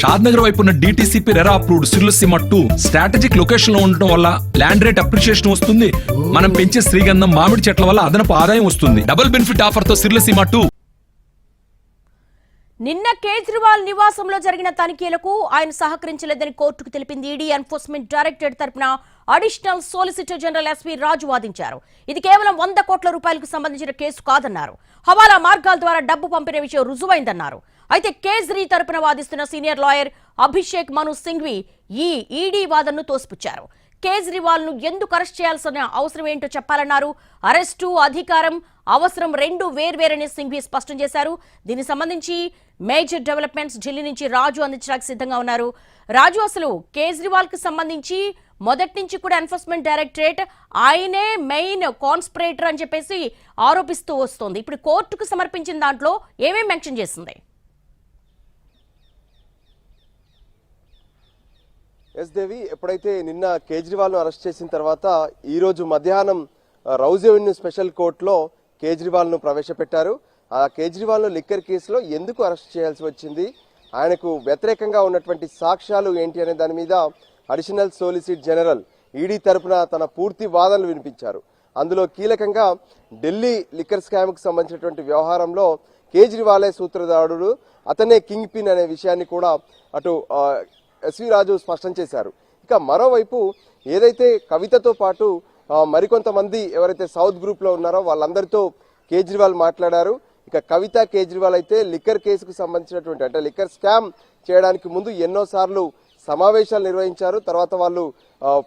షాద్ నగర్ వైపు ఉన్న DTCP RERA approved సిర్లసీమ టూ స్ట్రాటజిక్ లొకేషన్లో ఉండటం వల్ల ల్యాండ్ రేట్ అప్రిషియేషన్ వస్తుంది. మనం పెంచే శ్రీగంధం మామిడి చెట్ల వల్ల అదనపు ఆదాయం వస్తుంది. డబుల్ బెనిఫిట్ ఆఫర్తో సిర్లసీమ టూ నిన్న కేజ్రీవాల్ నివాసంలో జరిగిన తనిఖీలకు ఆయన సహకరించలేదని కోర్టుకు తెలిపింది ఈడీ ఎన్ఫోర్స్మెంట్ డైరెక్టరేట్ తరపున additional solicitor general SP Raju వాదించారు. ఇది కేవలం వంద కోట్ల రూపాయలకు సంబంధించిన కేసు కాదన్నారు. హవాలా మార్గాల ద్వారా డబ్బు పంపిన విషయం రుజువైందన్నారు. అయితే కేజ్రీ తరపున వాదిస్తున్న సీనియర్ లాయర్ అభిషేక్ మను సింఘ్వి ఈ ఈడీ వాదనను తోసిపుచ్చారు. కేజ్రీవాల్ను ఎందుకు అరెస్ట్ చేయాల్సిన అవసరం ఏంటో చెప్పాలన్నారు. అరెస్టు అధికారం అవసరం రెండు వేర్వేరని సింఘ్వి స్పష్టం చేశారు. దీనికి సంబంధించి మేజర్ డెవలప్మెంట్స్ ఢిల్లీ నుంచి రాజు అందించడానికి సిద్ధంగా ఉన్నారు. రాజు అసలు కేజ్రీవాల్కు సంబంధించి మొదటి నుంచి కూడా ఎన్ఫోర్స్మెంట్ డైరెక్టరేట్ ఆయనే మెయిన్ కాన్స్పిరేటర్ అని చెప్పేసి ఆరోపిస్తూ వస్తోంది. ఇప్పుడు కోర్టుకు సమర్పించిన దాంట్లో ఏమేమి మెన్షన్ చేస్తుంది? ఎస్ దేవి ఎప్పుడైతే నిన్న కేజ్రీవాల్ను అరెస్ట్ చేసిన తర్వాత ఈ రోజు మధ్యాహ్నం రౌజ్ రెవెన్యూ స్పెషల్ కోర్టులో కేజ్రీవాల్ను ప్రవేశపెట్టారు. ఆ కేజ్రీవాల్ను లిక్కర్ కేసులో ఎందుకు అరెస్ట్ చేయాల్సి వచ్చింది? ఆయనకు వ్యతిరేకంగా ఉన్నటువంటి సాక్ష్యాలు ఏంటి అనే దాని మీద అడిషనల్ సోలిసిట్ జనరల్ ఈడీ తరపున తన పూర్తి వాదనలు వినిపించారు. అందులో కీలకంగా ఢిల్లీ లిక్కర్ స్కామ్కు సంబంధించినటువంటి వ్యవహారంలో కేజ్రీవాలే సూత్రధారుడు అతనే కింగ్ పిన్ అనే విషయాన్ని కూడా అటు ఎస్వి రాజు స్పష్టం చేశారు. ఇక మరోవైపు ఏదైతే కవితతో పాటు మరికొంతమంది ఎవరైతే సౌత్ గ్రూప్లో ఉన్నారో వాళ్ళందరితో కేజ్రీవాల్ మాట్లాడారు. ఇక కవిత కేజ్రీవాల్ అయితే లిక్కర్ కేసుకు సంబంధించినటువంటి అంటే లిక్కర్ స్కామ్ చేయడానికి ముందు ఎన్నోసార్లు సమావేశాలు నిర్వహించారు. తర్వాత వాళ్ళు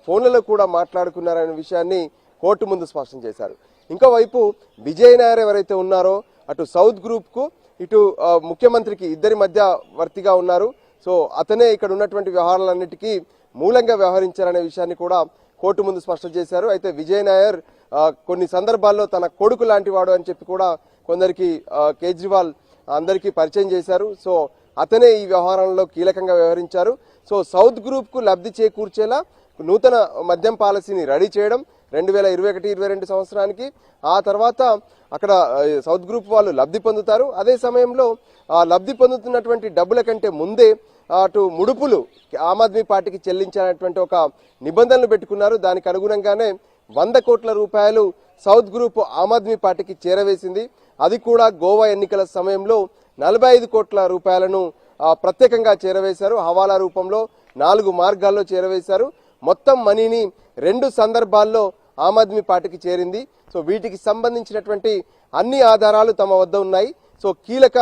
ఫోన్లలో కూడా మాట్లాడుకున్నారనే విషయాన్ని కోర్టు ముందు స్పష్టం చేశారు. ఇంకోవైపు విజయ్ నాయర్ ఎవరైతే ఉన్నారో అటు సౌత్ గ్రూప్కు ఇటు ముఖ్యమంత్రికి ఇద్దరి మధ్య వర్తిగా ఉన్నారు. సో అతనే ఇక్కడ ఉన్నటువంటి వ్యవహారాలన్నిటికీ మూలంగా వ్యవహరించారనే విషయాన్ని కూడా కోర్టు ముందు స్పష్టం చేశారు. అయితే విజయ్ నాయర్ కొన్ని సందర్భాల్లో తన కొడుకు లాంటి వాడు అని చెప్పి కూడా కొందరికి కేజ్రీవాల్ అందరికీ పరిచయం చేశారు. సో అతనే ఈ వ్యవహారంలో కీలకంగా వ్యవహరించారు. సో సౌత్ గ్రూప్కు లబ్ధి చేకూర్చేలా నూతన మద్యం పాలసీని రెడీ చేయడం రెండు వేల ఇరవై ఒకటి ఇరవై రెండు సంవత్సరానికి. ఆ తర్వాత అక్కడ సౌత్ గ్రూప్ వాళ్ళు లబ్ధి పొందుతారు. అదే సమయంలో ఆ లబ్ధి పొందుతున్నటువంటి డబ్బుల కంటే ముందే అటు ముడుపులు ఆమ్ ఆద్మీ పార్టీకి చెల్లించినటువంటి ఒక నిబంధనలు పెట్టుకున్నారు. దానికి అనుగుణంగానే వంద కోట్ల రూపాయలు సౌత్ గ్రూప్ ఆమ్ ఆద్మీ పార్టీకి చేరవేసింది. అది కూడా గోవా ఎన్నికల సమయంలో నలభై ఐదు కోట్ల రూపాయలను ప్రత్యేకంగా చేరవేశారు. హవాలా రూపంలో నాలుగు మార్గాల్లో చేరవేశారు. మొత్తం మనీని రెండు సందర్భాల్లో ఆమ్ ఆద్మీ పార్టీకి చేరింది. సో వీటికి సంబంధించినటువంటి అన్ని ఆధారాలు తమ వద్ద ఉన్నాయి. సో కీలక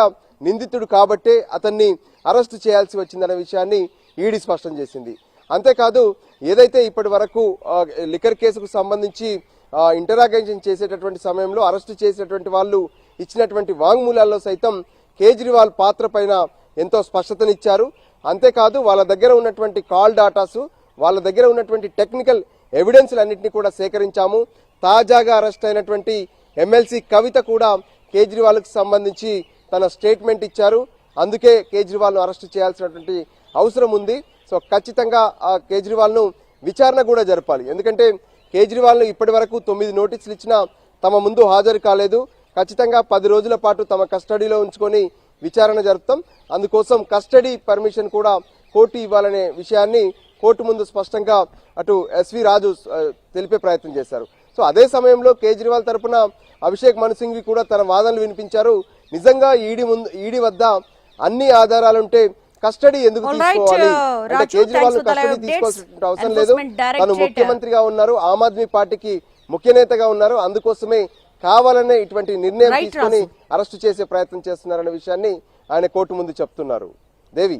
నిందితుడు కాబట్టే అతన్ని అరెస్టు చేయాల్సి వచ్చిందన్న విషయాన్ని ఈడీ స్పష్టం చేసింది. అంతేకాదు ఏదైతే ఇప్పటి వరకు లిక్కర్ కేసుకు సంబంధించి ఇంటరాగేషన్ చేసేటటువంటి సమయంలో అరెస్టు చేసినటువంటి వాళ్ళు ఇచ్చినటువంటి వాంగ్మూలాల్లో సైతం కేజ్రీవాల్ పాత్ర పైన ఎంతో స్పష్టతనిచ్చారు. అంతేకాదు వాళ్ళ దగ్గర ఉన్నటువంటి కాల్ డాటాసు వాళ్ళ దగ్గర ఉన్నటువంటి టెక్నికల్ ఎవిడెన్స్లన్నింటినీ కూడా సేకరించాము. తాజాగా అరెస్ట్ అయినటువంటి ఎమ్మెల్సీ కవిత కూడా కేజ్రీవాల్కి సంబంధించి తన స్టేట్మెంట్ ఇచ్చారు. అందుకే కేజ్రీవాల్ను అరెస్ట్ చేయాల్సినటువంటి అవసరం ఉంది. సో ఖచ్చితంగా ఆ కేజ్రీవాల్ను విచారణ కూడా జరపాలి. ఎందుకంటే కేజ్రీవాల్ను ఇప్పటి వరకు తొమ్మిది నోటీసులు ఇచ్చినా తమ ముందు హాజరు కాలేదు. ఖచ్చితంగా పది రోజుల పాటు తమ కస్టడీలో ఉంచుకొని విచారణ జరుపుతాం. అందుకోసం కస్టడీ పర్మిషన్ కూడా కోర్టు ఇవ్వాలనే విషయాన్ని కోర్టు ముందు స్పష్టంగా అటు ఎస్వి రాజు తెలిపే ప్రయత్నం చేశారు. సో అదే సమయంలో కేజ్రీవాల్ తరపున అభిషేక్ మను సింఘ్వి కూడా తన వాదనలు వినిపించారు. నిజంగా ఈడీ ముందు ఈడీ వద్ద అన్ని ఆధారాలుంటే కస్టడీ ఎందుకు తీసుకోవాలి? uh, అంటే కేజ్రీవాల్ కస్టడీ. తీసుకోవాల్సిన అవసరం లేదు. తను ముఖ్యమంత్రిగా ఉన్నారు. ఆమ్ ఆద్మీ పార్టీకి ముఖ్య నేతగా ఉన్నారు. అందుకోసమే కావాలనే ఇటువంటి నిర్ణయం తీసుకొని. అరెస్టు చేసే ప్రయత్నం చేస్తున్నారనే విషయాన్ని ఆయన కోర్టు ముందు చెప్తున్నారు. Devi.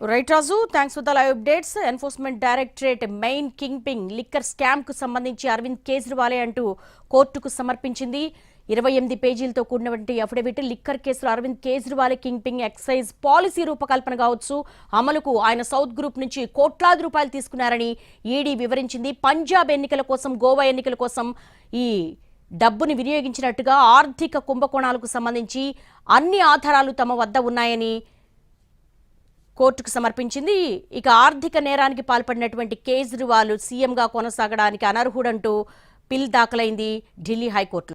Right Raju thanks for the live updates enforcement directorate main kingpin liquor స్కామ్కు సంబంధించి అరవింద్ కేజ్రీవాలే అంటూ కోర్టుకు సమర్పించింది. ఇరవై ఎనిమిది పేజీలతో కూడినటువంటి అఫిడవిట్ లిక్కర్ కేసులో అరవింద్ కేజ్రీవాలే కింగ్ పింగ్ ఎక్సైజ్ పాలసీ రూపకల్పన కావచ్చు. అమలుకు ఆయన సౌత్ గ్రూప్ నుంచి కోట్లాది రూపాయలు తీసుకున్నారని ఈడీ వివరించింది. పంజాబ్ ఎన్నికల కోసం గోవా ఎన్నికల కోసం ఈ డబ్బుని వినియోగించినట్టుగా ఆర్థిక కుంభకోణాలకు సంబంధించి అన్ని ఆధారాలు తమ వద్ద ఉన్నాయని కోర్టుకు సమర్పించింది. ఇక ఆర్థిక నేరానికి పాల్పడినటువంటి కేజ్రీవాల్ సీఎంగా కొనసాగడానికి అనర్హుడంటూ పిల్ దాఖలైంది ఢిల్లీ హైకోర్టులో.